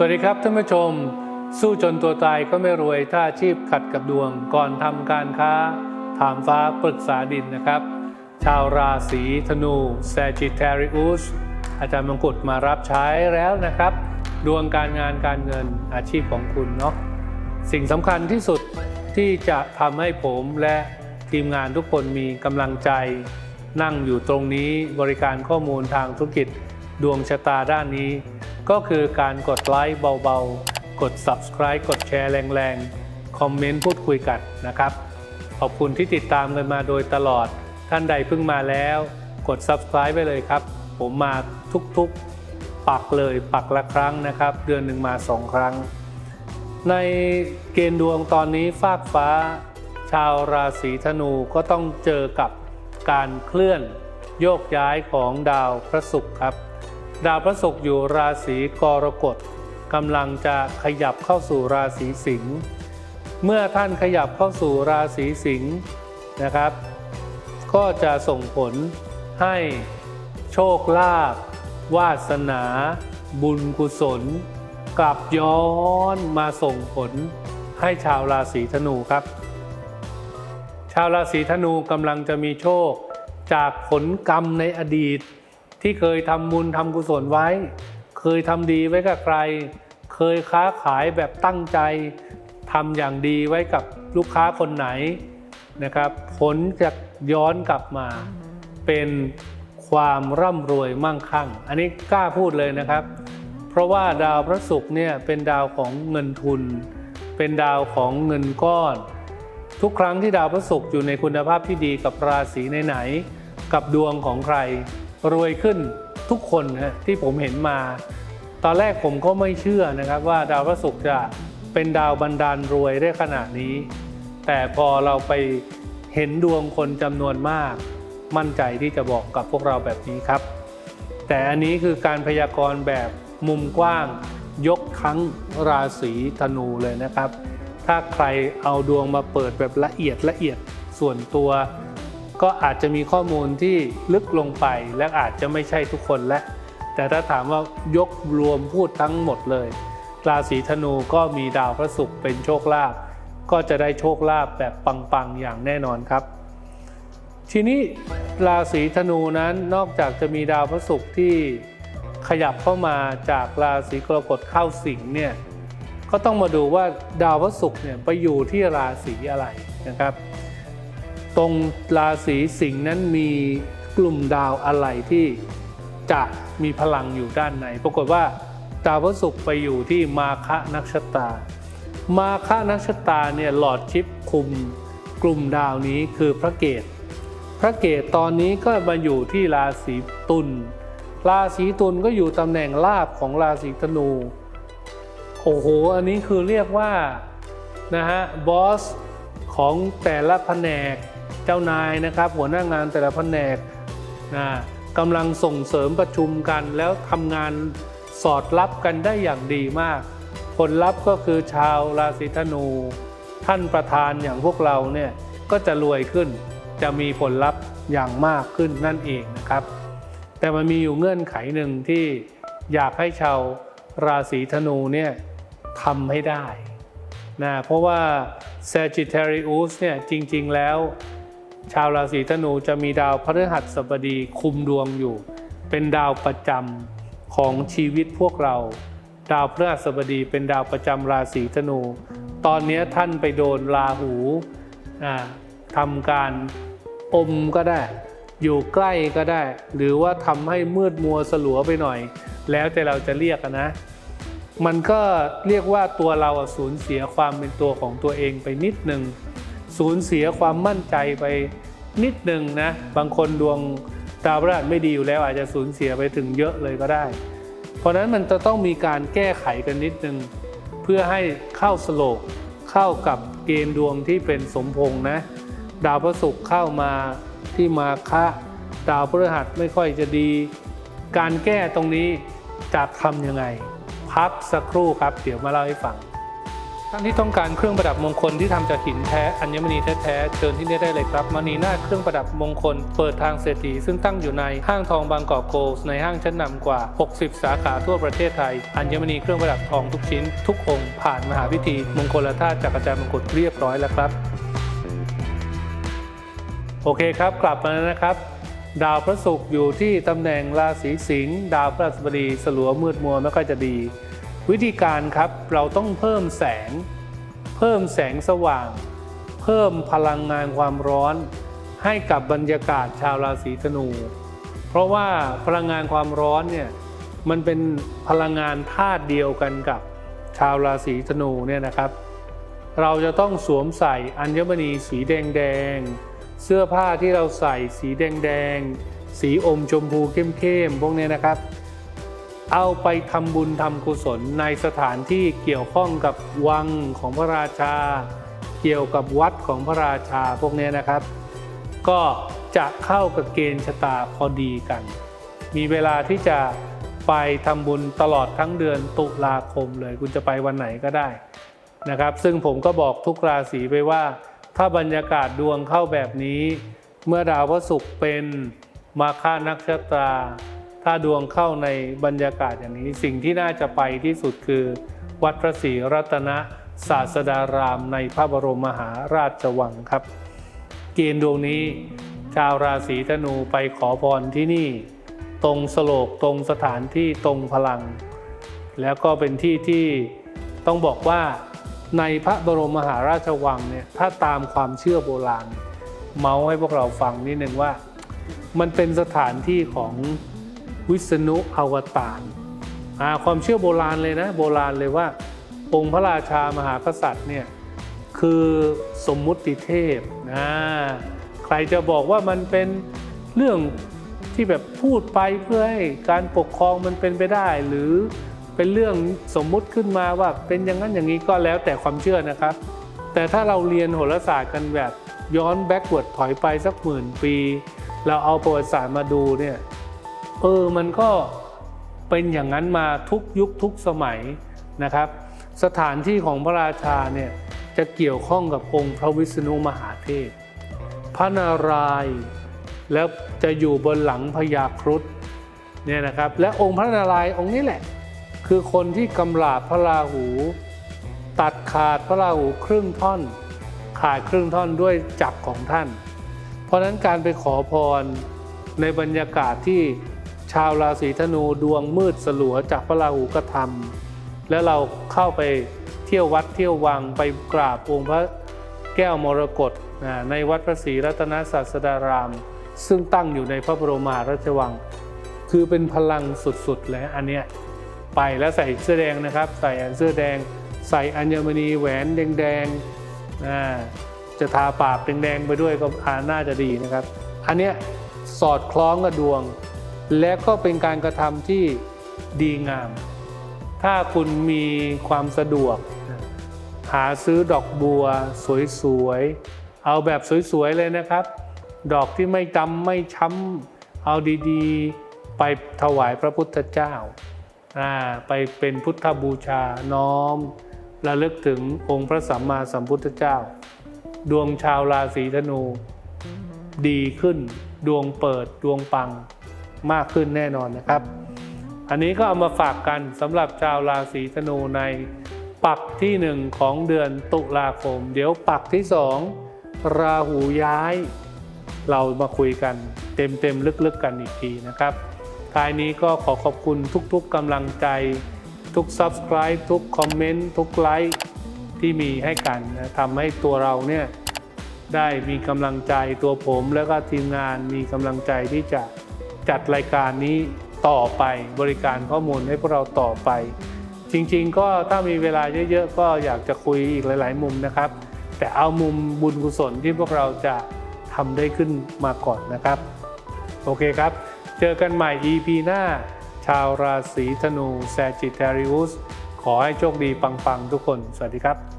สวัสดีครับท่านผู้ชม สู้จนตัวตายก็ไม่รวยถ้าอาชีพขัดกับดวงก่อนทำการค้า ถามฟ้าปรึกษาดินนะครับ ชาวราศีธนู Sagittarius อาจารย์มงกุฎมารับใช้แล้วนะครับ ดวงการงานการเงินอาชีพของคุณเนาะสิ่งสำคัญที่สุดที่จะทำให้ผมและทีมงานทุกคนมีกำลังใจ นั่งอยู่ตรงนี้บริการข้อมูลทางธุรกิจ ดวงชะตาด้านนี้ ก็คือการกดไลค์เบาๆ กด subscribe กดแชร์แรงๆ คอมเมนต์พูดคุยกันนะครับ ขอบคุณที่ติดตามกันมาโดยตลอด ท่านใดเพิ่งมาแล้ว กด subscribe ไปเลยครับ ผมมาทุกๆ ปักเลยปักละครั้งนะครับ เดือนหนึ่งมาสองครั้ง ในเกณฑ์ดวงตอนนี้ฟากฟ้า ชาวราศีธนูก็ต้องเจอกับการเคลื่อนโยกย้ายของดาวพระศุกร์ครับ ดาวพระศุกร์อยู่ราศีกรกฎกำลังจะขยับเข้าสู่ราศีสิงห์เมื่อท่านขยับเข้าสู่ราศีสิงห์นะครับ ก็จะส่งผลให้โชคลาภวาสนา บุญกุศล กลับย้อนมาส่งผลให้ชาวราศีธนูครับ ชาวราศีธนูกำลังจะมีโชคจากผลกรรมในอดีต ที่เคยทำบุญทำกุศลไว้ เคยทำดีไว้กับใคร เคยค้าขายแบบตั้งใจทำอย่างดีไว้กับลูกค้าคนไหนนะครับผลจะย้อนกลับมา เป็นความร่ำรวยมั่งคั่ง อันนี้กล้าพูดเลยนะครับ เพราะว่าดาวพระศุกร์เนี่ยเป็นดาวของเงินทุน เป็นดาวของเงินก้อน ทุกครั้งที่ดาวพระศุกร์อยู่ในคุณภาพที่ดีกับราศีไหนๆกับดวงของใคร รวยขึ้นทุกคนนะที่ผมเห็นมา ตอนแรกผมก็ไม่เชื่อนะครับว่าดาวพระศุกร์จะเป็นดาวบันดาลรวยได้ขนาดนี้ แต่พอเราไปเห็นดวงคนจำนวนมาก มั่นใจที่จะบอกกับพวกเราแบบนี้ครับ แต่อันนี้คือการพยากรณ์แบบมุมกว้าง ยกทั้งราศีธนูเลยนะครับ ถ้าใครเอาดวงมาเปิดแบบละเอียดละเอียดส่วนตัว ก็อาจจะมีข้อมูลที่ลึกลงไปและอาจจะไม่ใช่ทุกคนและ แต่ถ้าถามว่ายกรวมพูดทั้งหมดเลย ราศีธนูก็มีดาวพระศุกร์เป็นโชคลาภก็จะได้โชคลาภแบบปังๆอย่างแน่นอนครับ ทีนี้ราศีธนูนั้นนอกจากจะมีดาวพระศุกร์ที่ขยับเข้ามาจากราศีกรกฎเข้าสิงห์เนี่ยก็ต้องมาดูว่าดาวพระศุกร์เนี่ยไปอยู่ที่ราศีอะไรนะครับ ตรงราศีสิงห์นั้นมีกลุ่มดาวอะไรที่จะมีพลังอยู่ด้านในปรากฏว่าดาวพระศุกร์ไปอยู่ที่มาคะนักชะตา มาคะนักชะตาเนี่ยหลอดชิปคุมกลุ่มดาวนี้คือพระเกตพระเกตตอนนี้ก็มาอยู่ที่ราศีตุลราศีตุลก็อยู่ตำแหน่งลาบของราศีธนูโอ้โหอันนี้คือเรียกว่านะฮะบอสของแต่ละแผนก เจ้านายนะครับ หัวหน้างานแต่ละแผนกนะกำลังส่งเสริมประชุมกัน แล้วทำงานสอดรับกันได้อย่างดีมาก ผลลัพธ์ก็คือชาวราศีธนู ท่านประธานอย่างพวกเราเนี่ยก็จะรวยขึ้น จะมีผลลัพธ์อย่างมากขึ้นนั่นเองนะครับ แต่มันมีอยู่เงื่อนไขหนึ่งที่อยากให้ชาวราศีธนูเนี่ยทำให้ได้นะเพราะว่า Sagittarius เนี่ยจริง ๆ แล้ว ชาวราศีธนูจะมีดาวพฤหัสบดีคุมดวงอยู่ เป็นดาวประจำของชีวิตพวกเรา ดาวพฤหัสบดีเป็นดาวประจำราศีธนู ตอนนี้ท่านไปโดนราหูอ่าทำการอมก็ได้ อยู่ใกล้ก็ได้ หรือว่าทำให้มืดมัวสลัวไปหน่อย แล้วแต่เราจะเรียกนะ มันก็เรียกว่าตัวเราสูญเสียความเป็นตัวของตัวเองไปนิดนึง สูญเสียความมั่นใจไปนิดหนึ่งนะ บางคนดวงดาวพฤหัสไม่ดีอยู่แล้วอาจจะสูญเสียไปถึงเยอะเลยก็ได้ เพราะนั้นมันจะต้องมีการแก้ไขกันนิดนึง เพื่อให้เข้าสโลกเข้ากับเกณฑ์ดวงที่เป็นสมพงษ์นะ ดาวพระศุกร์เข้ามาที่มาคะดาวพฤหัสไม่ค่อยจะดี การแก้ตรงนี้จะทำยังไง พักสักครู่ครับ เดี๋ยวมาเล่าให้ฟัง ท่านที่ต้องการเครื่องประดับมงคลที่ทำจากหินแท้อัญมณีแท้ๆเชิญที่นี่ได้เลยครับมณีนาเครื่องประดับมงคล เปิดทางเศรษฐีซึ่งตั้งอยู่ในห้างทองบางกอกโกลส์ในห้างชั้นนำกว่า 60 สาขาทั่วประเทศไทย อัญมณีเครื่องประดับทองทุกชิ้น ทุกองค์ผ่านมหาพิธี มงคลธาตุจากอาจารย์มงกุฎเรียบร้อยแล้วครับโอเคครับ กลับมาแล้วนะครับ ดาวพระศุกร์อยู่ที่ตำแหน่งราศีสิงห์ดาวพระราชบดีสลัวมืดมัวไม่ค่อยจะดี วิธีการครับเราต้องเพิ่มแสง เพิ่มแสงสว่าง เพิ่มพลังงานความร้อน ให้กับบรรยากาศชาวราศีธนู เพราะว่าพลังงานความร้อนเนี่ยมันเป็นพลังงานธาตุเดียวกันกับชาวราศีธนูเนี่ยนะครับ เราจะต้องสวมใส่อัญมณีสีแดงแดงเสื้อผ้าที่เราใส่สีแดงแดงสีอมชมพูเข้มๆพวกนี้นะครับ เอาไปทำบุญทำกุศลในสถานที่เกี่ยวข้องกับวังของพระราชา เกี่ยวกับวัดของพระราชาพวกนี้นะครับ ก็จะเข้ากับเกณฑ์ชะตาพอดีกัน มีเวลาที่จะไปทำบุญตลอดทั้งเดือนตุลาคมเลย คุณจะไปวันไหนก็ได้นะครับ ซึ่งผมก็บอกทุกราศีไปว่า ถ้าบรรยากาศดวงเข้าแบบนี้ เมื่อดาวพระศุกร์เป็นมาฆานักชะตา ถ้าดวงเข้าในบรรยากาศอย่างนี้สิ่งที่น่าจะไปที่สุดคือ วัดพระศรีรัตนศาสดารามในพระบรมมหาราชวังครับ เกณฑ์ดวงนี้ ชาวราศีธนูไปขอพรที่นี่ ตรงสโลกตรงสถานที่ตรงพลัง แล้วก็เป็นที่ที่ต้องบอกว่าในพระบรมมหาราชวังเนี่ยถ้าตามความเชื่อโบราณ เมาส์ให้พวกเราฟังนิดนึงว่า มันเป็นสถานที่ของ วิษณุอวตารความเชื่อโบราณเลยนะ โบราณเลยว่า องค์พระราชามหากษัตริย์เนี่ยคือสมมุติเทพนะใครจะบอกว่ามันเป็นเรื่องที่แบบพูดไปเพื่อให้การปกครองมันเป็นไปได้ หรือเป็นเรื่องสมมุติขึ้นมาว่าเป็นอย่างนั้นอย่างนี้ก็แล้วแต่ความเชื่อนะครับ แต่ถ้าเราเรียนโหราศาสตร์กันแบบย้อนแบ็กเวิร์ดถอยไปสักหมื่นปี เราเอาประวัติศาสตร์มาดูเนี่ย เออมันก็เป็นอย่างนั้นมาทุกยุคทุกสมัยนะครับ สถานที่ของพระราชาเนี่ยจะเกี่ยวข้องกับองค์พระวิษณุมหาเทพ พระนารายณ์แล้วจะอยู่บนหลังพญาครุฑเนี่ยนะครับและองค์พระนารายณ์องค์นี้แหละ คือคนที่กำราบพระราหู ตัดขาดพระราหูครึ่งท่อน ขาดครึ่งท่อนด้วยจักรของท่าน เพราะนั้นการไปขอพรในบรรยากาศที่ ชาวราศีธนูดวงมืดสลัวจากพระราหูกระทำแล้วเราเข้าไปเที่ยววัดเที่ยววังไปกราบองค์พระแก้วมรกตในวัดพระศรีรัตนศาสดาราม ซึ่งตั้งอยู่ในพระบรมหาราชวัง คือเป็นพลังสุดๆเลยอันเนี้ยไปแล้วใส่เสื้อแดงนะครับ ใส่เสื้อแดง ใส่อัญมณีแหวนแดงๆจะทาปากแดงๆไปด้วยก็อาน่าจะดีนะครับ อันเนี้ยสอดคล้องกับดวง และก็เป็นการกระทำที่ดีงาม ถ้าคุณมีความสะดวก หาซื้อดอกบัวสวยๆ เอาแบบสวยๆเลยนะครับ ดอกที่ไม่ดำไม่ช้ำเอาดีๆ ไปถวายพระพุทธเจ้าอ่าไปเป็นพุทธบูชาน้อมระลึกถึงองค์พระสัมมาสัมพุทธเจ้า ดวงชาวราศีธนู ดีขึ้นดวงเปิดดวงปัง มากขึ้นแน่นอนนะครับ อันนี้ก็เอามาฝากกันสำหรับชาวราศีธนูในปักที่หนึ่งของเดือนตุลาคม เดี๋ยวปักที่สองราหูย้าย เรามาคุยกันเต็มๆ ลึกๆกันอีกทีนะครับ ท้ายนี้ก็ขอขอบคุณทุกๆกำลังใจ ทุก Subscribe ทุกคอมเมนต์ทุกไลค์ที่มีให้กันนะทำให้ตัวเราเนี่ยได้มีกำลังใจตัวผมแล้วก็ทีมงานมีกำลังใจที่จะ จัดรายการนี้ต่อไปบริการข้อมูลให้พวกเราต่อไป จริงๆ ก็ถ้ามีเวลาเยอะๆ ก็อยากจะคุยอีกหลาย ๆ มุมนะครับ แต่เอามุมบุญกุศลที่พวกเราจะทำได้ขึ้นมาก่อนนะครับ โอเคครับ เจอกันใหม่ EP หน้า ชาวราศีธนูแซจิ t เ r ริอุสขอให้โชคดีปังๆ ทุกคน สวัสดีครับ